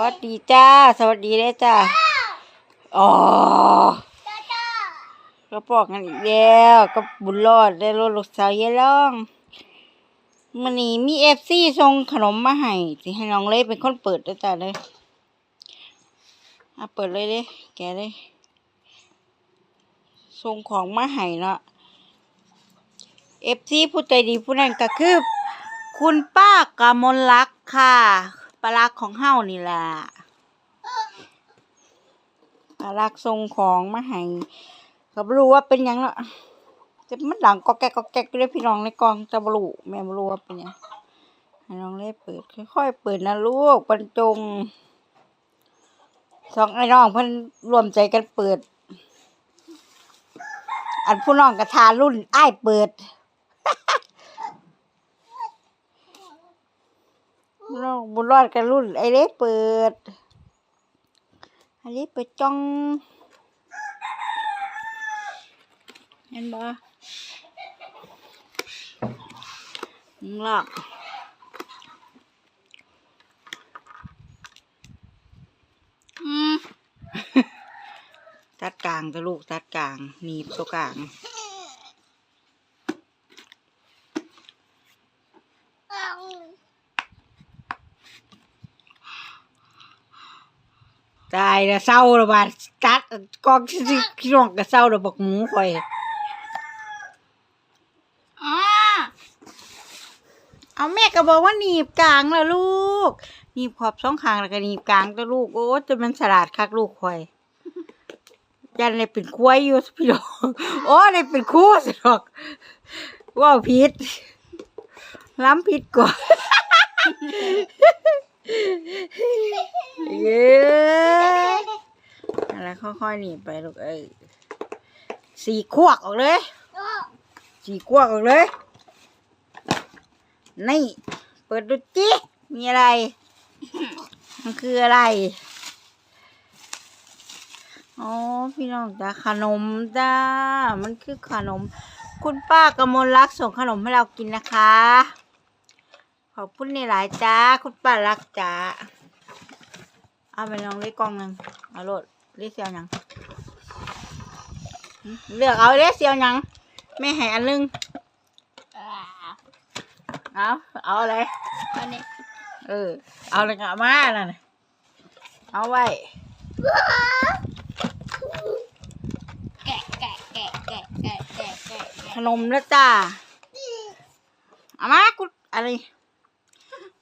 วัสดีจ้า สวัสดีเลยจ้าอ๋อก็ปอกกันอีกแล้วก็บุญรอดได้รถลูกสาวเยายล่องมันนี้มีเอฟซีส่งขนมมาให้สิให้น้องเล่เป็นคนเปิดด้วยจ้าเลยอะเปิดเลยเด้แกะเลยส่งของมาให้เนาะเอฟซีผู้ใจดีผู้นั้นก็คือ คุณป้ากามลลักษ์ค่ะ ปลาลักของเฮานี่แหละปลาลักษ์ส่งของมาให้ก็บรู้ว่าเป็นยังเนาะจะมันดังก็แกกก็แก๊กเลยพี่น้องในกองจะบรู้แม่บรู้ว่าเป็นยังให้น้องเล่เปิดค่อยๆเปิดนะลูกบรรจงสองไอ้น้องเพิ่นรวมใจกันเปิด อันผู้น้องก็ทารุ่นไอ้เปิด น้องบุญรอดกันรุ่น ไอเล็กเปิดไอเล็กเปิดจ้องเห็นบ่มึงลอกตัดกลางตัวลูกตัดกลางหนีบตัวกลาง ตายแล้วเศร้าและบาดตัดกองที่พี่น้องก็เศร้าแล้วบอกหมูข่อยอ้าเอาแม่ก็บอกว่าหนีบกลางแล้วลูกหนีบขอบสองข้างแล้วก็หนีบกลางแล้วลูกโอ้จะมันสลัดคักลูกข่อยยันเลยเป็นคุ้ยอยู่พี่น้องโอ้เลยเป็นคู่สิหรอกว่าพิษล้ำพิษกว่า เย้อะไร ค่อยๆหนีไปลูกเอ้ยสี่ขวกออกเลย สี่ขวกออกเลย นี่ เปิดดูจิมีอะไร มันคืออะไร อ๋อ พี่น้องจ้าขนมจ้า มันคือขนม คุณป้ากมลรักส่งขนมให้เรากินนะคะ ขอบคุณในหลายจ้า คุณป้ารักจ้า เอาไปลองเล็กกล่องหนึ่งเอาโหลด เล็กเสียวหยังหึเลือกเอาเล็กเสียวหยังแม่ให้อันหนึงเอาเอาอะไรอันนี้เออ เอาเลยกับมาน่ะนะเอาไว้แกะแกะแกะแกะแกะแกะแกะขนมแล้วจ้าเอามากูอะไร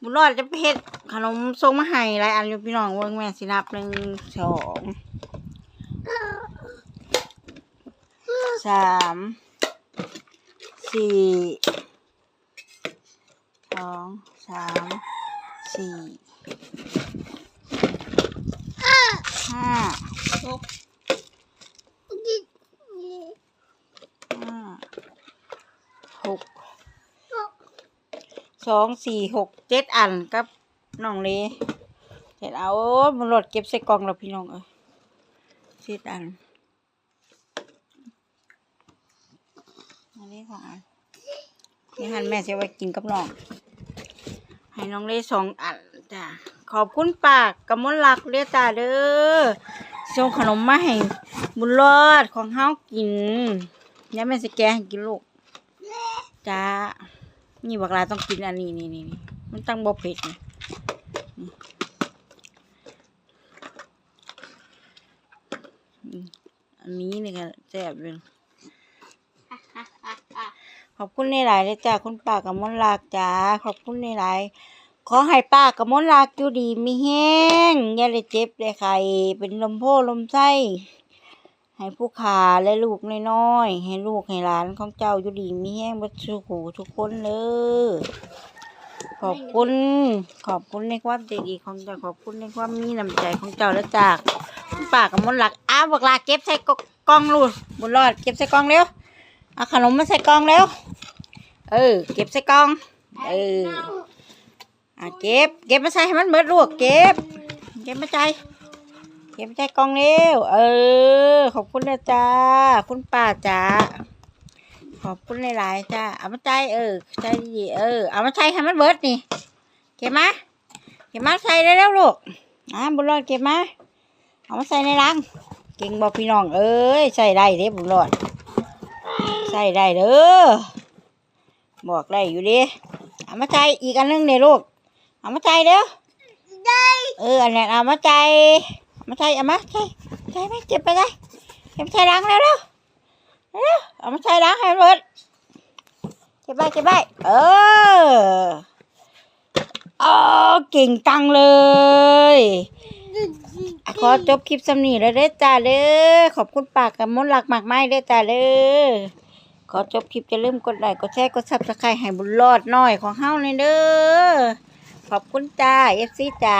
บุญรอดจะไปเฮ็ดขนมทรงมาให้หลายอันอยู่พี่น้องเบิ่งแม่สินับหนึ่งสอง สามสี่สองสามสี่ห้าหกห้าหกสองสี่หกเจ็ดอันกับน้องเลยเจ็ดเอามันรถเก็บใส่กล่องแล้วพี่น้องเอ้ยเจ็ดอัน อันนี้ของอันนี่หันแม่จะไว้กินกับน้อง ให้น้องเลยสองอันจ้ะขอบคุณปากกำมลลักเรียจ้าเด้อส่งขนมมาให้บุญรอดของเฮากินยายแม่สิแกให้กินลูกจ้านี่บักลาต้องกินอันนี้นี่นี่มันตั้งบ่เผ็ดนี่อันนี้นี่ก็แซ่บเลย อบคุณในหลายเลยจ้าคุณป้ากับมนลากจ้าขอบคุณในหลาย ขอให้ป้ากับมนลากอยู่ดีมีแห้งอย่าได้เจ็บได้ไข้เป็นลมโพลมไส้ให้ผู้ขาและลูกน้อยๆให้ลูกให้หลานของเจ้าอยู่ดีมีแห้งบัดสุขหูทุกคนเลยขอบคุณ ขอบคุณในความใจดีของเจ้าขอบคุณในความมีน้ำใจของเจ้าและจากคุณป้ากับมนหลักอ้าวบอกลาเก็บใส่กล่องลูกบุญรอดเก็บใส่กล่องเร็วเอาขนมมาใส่กล่องเร็ว เออ เก็บใส่กล่อง เอออะเก็บ เก็บมาใส่ให้มันเบิดลูกเก็บ เก็บมาใจ เก็บใจกล่องเร็ว เออ ขอบคุณนะจ้า คุณป้าจ้า ขอบคุณหลายๆจ้า เอามาใจ เออ ใจดีๆเออ เอามาใช้ให้มันเบิดนี่ เก็บมาเก็บมาใส่ได้แล้วลูกอะบุญรอดเก็บมา เอามาใส่ในรัง เก่งบอกพี่น้อง เอ้ย ใส่ได้เด้บุญรอด ใส่ได้เด้อ บอกได้อยู่เดิเอามาใส่อีกอันหนึงเด้ลูกเอามาใส่เด้อได้เอออันนั้นเอามาใส่เอามาใส่เอามาใส่ใส่ไหมเจ็บไปได้เก็บใส่รังแล้วเร็วเร็วเอามาใส่รังให้หมดเก็บไปเก็บไปเออเออเก่งจังเลยอะขอจบคลิปสำนีแล้วเด้อจ้าเด้อขอบคุณปากกับมนต์หลักมากไม้เด้อจ้าเด้อ ขอจบคลิปจะเริ่าลืมกดไลค์กดแชร์กดซับสไครต์ให้บุญรอดหน่อยของเฮาเลยเด้อขอบคุณจ้าเอฟซีจ้า